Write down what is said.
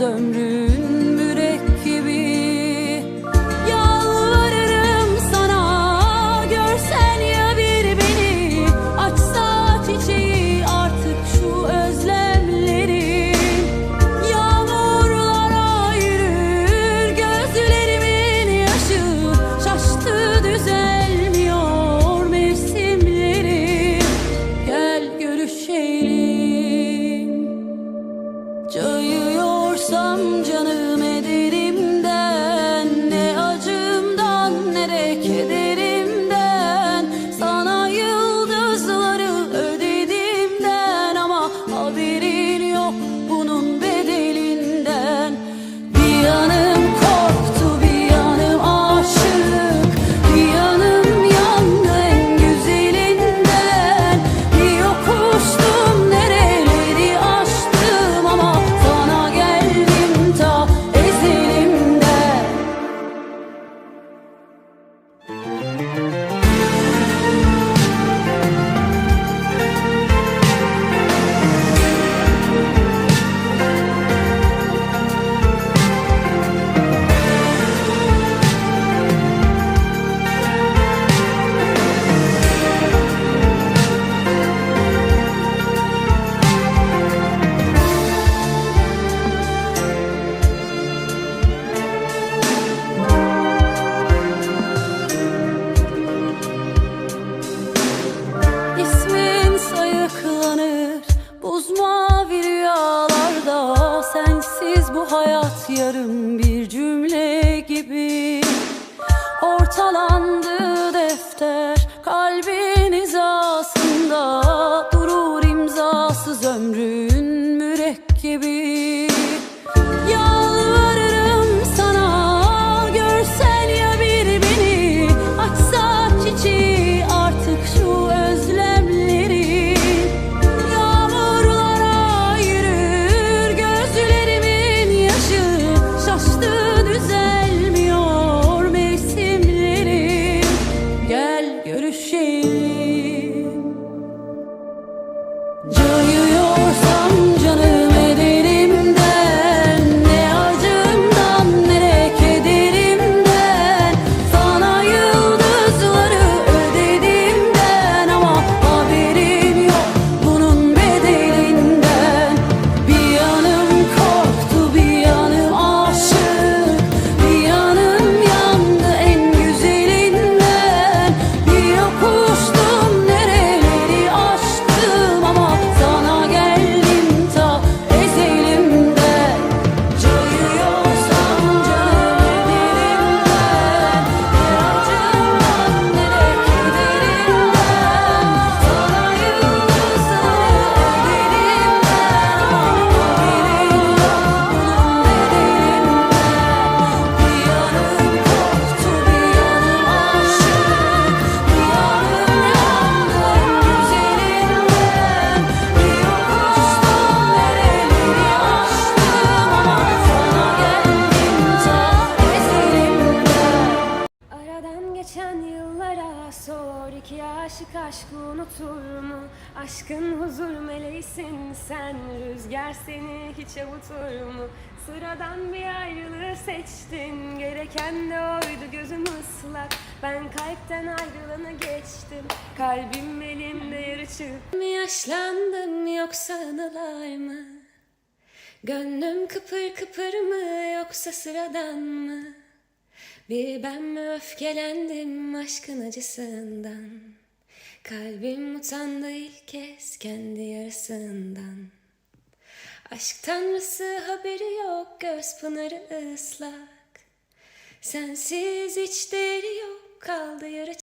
ömrün. yarım bir cümle gibi ortalan sor iki aşık aşkı unutur mu? Aşkın huzur meleğisin sen Rüzgar seni hiç avutur mu? Sıradan bir ayrılığı seçtin Gereken de oydu gözüm ıslak Ben kalpten ayrılanı geçtim Kalbim elimde yarı çık Mi yaşlandım yoksa anılar mı? Gönlüm kıpır kıpır mı yoksa sıradan mı? Bir ben mi öfkelendim aşkın acısından? Kalbim utandı ilk kez kendi yarısından. Aşk tanrısı haberi yok göz pınarı ıslak. Sensiz hiç değeri yok kaldı yarı